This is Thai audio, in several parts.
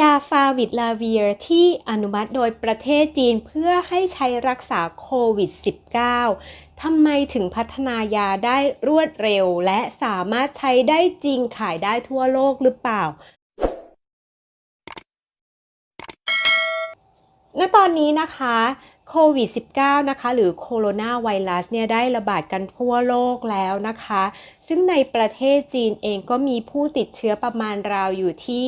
ยาฟาวิดลาเวียที่อนุมัติโดยประเทศจีนเพื่อให้ใช้รักษาโควิด -19 ทำไมถึงพัฒนายาได้รวดเร็ว และสามารถใช้ได้จริงขายได้ทั่วโลกหรือเปล่า ณ ตอนนี้นะคะ โควิด -19 นะคะ หรือโคโรนาไวรัสเนี่ยได้ระบาดกันทั่วโลกแล้วนะคะ ซึ่งในประเทศจีนเองก็มีผู้ติดเชื้อประมาณราวอยู่ที่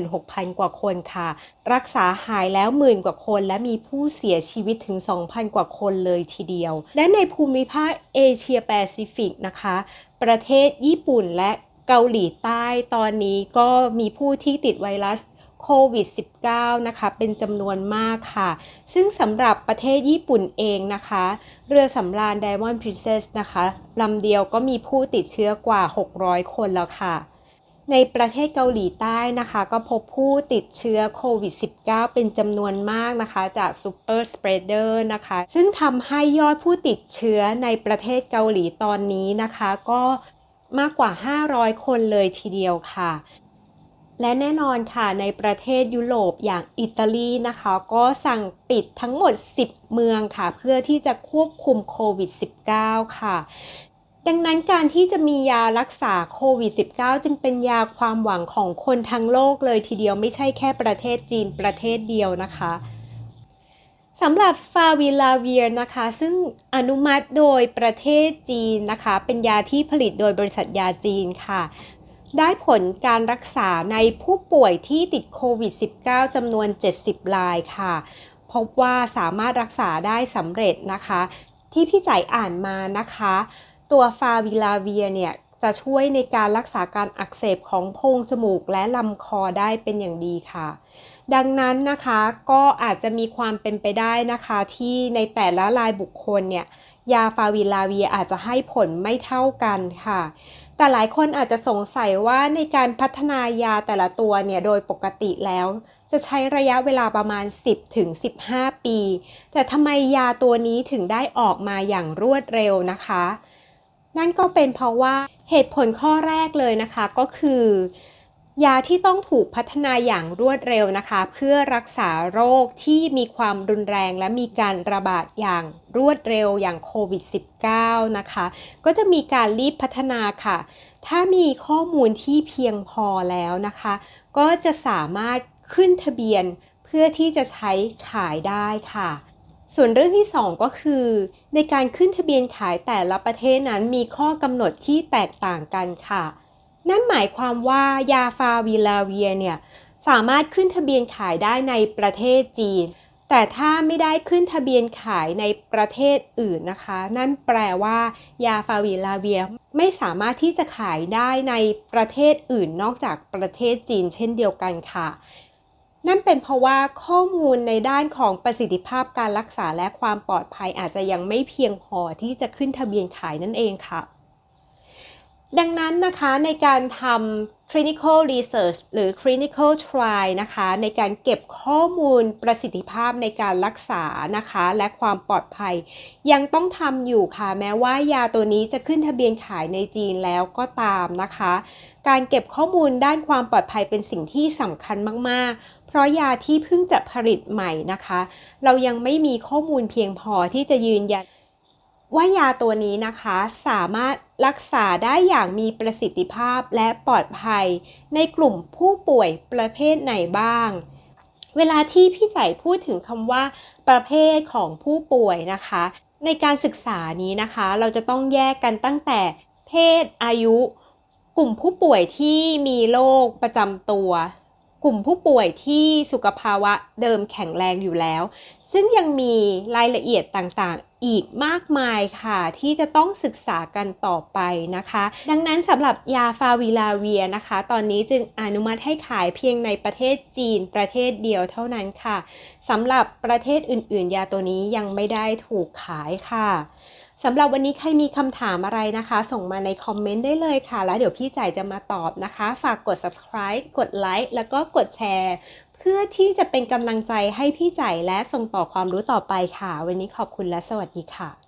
76,000 กว่าคนค่ะ รักษาหายแล้วหมื่นกว่าคน และมีผู้เสียชีวิตถึง 2,000 กว่าคนเลยทีเดียว และในภูมิภาคเอเชียแปซิฟิกนะคะ ประเทศญี่ปุ่นและเกาหลีใต้ตอนนี้ก็มีผู้ที่ติดไวรัส โควิด -19 นะคะ เป็นจำนวนมากค่ะ ซึ่งสำหรับประเทศญี่ปุ่นเองนะคะ เรือสำราญ Diamond Princess นะคะลำเดียวก็มีผู้ติดเชื้อกว่า 600 คนแล้วค่ะ ในประเทศเกาหลีใต้นะคะ ก็พบผู้ติดเชื้อโควิด -19 เป็นจำนวนมากนะคะ จาก Super Spreader นะคะ ซึ่งทำให้ยอดผู้ติดเชื้อในประเทศเกาหลีตอนนี้นะคะ ก็มากกว่า 500 คนเลยทีเดียวค่ะ และแน่นอนค่ะในประเทศยุโรปอย่างอิตาลีนะคะ ก็สั่งปิดทั้งหมด 10 เมืองค่ะ เพื่อที่จะควบคุมโควิด -19 ค่ะ ดังนั้นการที่จะมียารักษาโควิด -19 จึงเป็นยาความหวังของคนทั้งโลกเลยทีเดียวไม่ใช่แค่ประเทศจีนประเทศเดียวนะคะสำหรับฟาวิลาเวียนะคะ ซึ่งอนุมัติโดยประเทศจีนนะคะ เป็นยาที่ผลิตโดยบริษัทยาจีนค่ะ ได้ผลการรักษาในผู้ป่วยที่ติดโควิด -19 จำนวน 70 รายค่ะ พบว่าสามารถรักษาได้สำเร็จนะคะ ที่พี่จ่ายอ่านมานะคะ ตัวฟาวิลาเวียเนี่ยจะช่วยในการรักษาการอักเสบของโพรงจมูกและลำคอได้เป็นอย่างดีค่ะ ดังนั้นนะคะก็อาจจะมีความเป็นไปได้นะคะที่ในแต่ละรายบุคคลเนี่ย ยาฟาวิลาเวียอาจจะให้ผลไม่เท่ากันค่ะ แต่หลายคนอาจจะสงสัยว่าในการพัฒนายาแต่ละตัวเนี่ยโดยปกติแล้วจะใช้ระยะเวลาประมาณ 10ถึง15 ปี แต่ทำไมยาตัวนี้ถึงได้ออกมาอย่างรวดเร็วนะคะ นั่นก็เป็นเพราะว่าเหตุผลข้อแรกเลยนะคะก็คือ ยาที่ต้องถูกพัฒนาอย่างรวดเร็วนะคะ เพื่อรักษาโรคที่มีความรุนแรงและมีการระบาดอย่างรวดเร็วอย่างโควิด -19 นะคะ ก็จะมีการรีบพัฒนาค่ะ ถ้ามีข้อมูลที่เพียงพอแล้วนะคะ ก็จะสามารถขึ้นทะเบียนเพื่อที่จะใช้ขายได้ค่ะส่วนเรื่องที่ 2 ก็คือ ในการขึ้นทะเบียนขายแต่ละประเทศนั้นมีข้อกำหนดที่แตกต่างกันค่ะ นั่นหมายความว่ายาฟาวิลาเวียเนี่ยสามารถขึ้นทะเบียนขายได้ในประเทศจีน แต่ถ้าไม่ได้ขึ้นทะเบียนขายในประเทศอื่นนะคะ นั่นแปลว่ายาฟาวิลาเวียไม่สามารถที่จะขายได้ในประเทศอื่นนอกจากประเทศจีนเช่นเดียวกันค่ะ นั่นเป็นเพราะว่าข้อมูลในด้านของประสิทธิภาพการรักษาและความปลอดภัยอาจจะยังไม่เพียงพอที่จะขึ้นทะเบียนขายนั่นเองค่ะ ดังนั้นนะคะในการทำ clinical research หรือ clinical trial นะคะในการเก็บข้อมูลประสิทธิภาพในการรักษานะคะและความปลอดภัย ยังต้องทำอยู่ค่ะแม้ว่ายาตัวนี้จะขึ้นทะเบียนขายในจีนแล้วก็ตามนะคะ การเก็บข้อมูลด้านความปลอดภัยเป็นสิ่งที่สำคัญมาก ๆ เพราะยาที่เพิ่งจะผลิตใหม่นะคะ เรายังไม่มีข้อมูลเพียงพอที่จะยืนยัน ว่ายาตัวนี้นะคะสามารถรักษาได้อย่างมีประสิทธิภาพและปลอดภัย ในกลุ่มผู้ป่วยประเภทไหนบ้าง เวลาที่พี่ใจพูดถึงคำว่า ประเภทของผู้ป่วยนะคะ ในการศึกษานี้นะคะ เราจะต้องแยกกันตั้งแต่เพศอายุ กลุ่มผู้ป่วยที่มีโรคประจำตัว กลุ่มผู้ป่วยที่สุขภาวะเดิมแข็งแรงอยู่แล้ว ซึ่งยังมีรายละเอียดต่างๆ อีกมากมายค่ะ ที่จะต้องศึกษากันต่อไปนะคะ ดังนั้นสำหรับยาฟาวิลาเวียนะคะ ตอนนี้จึงอนุมัติให้ขายเพียงในประเทศจีนประเทศเดียวเท่านั้นค่ะสำหรับประเทศอื่นๆ ยาตัวนี้ยังไม่ได้ถูกขายค่ะ สำหรับวันนี้ใครมีคำถามอะไรนะคะ ส่งมาในคอมเมนต์ได้เลยค่ะ แล้วเดี๋ยวพี่จ่ายจะมาตอบนะคะ ฝากกด subscribe กดไลค์แล้วก็กดแชร์ เพื่อที่จะเป็นกำลังใจให้พี่จ่ายและส่งต่อความรู้ต่อไปค่ะ วันนี้ขอบคุณและสวัสดีค่ะ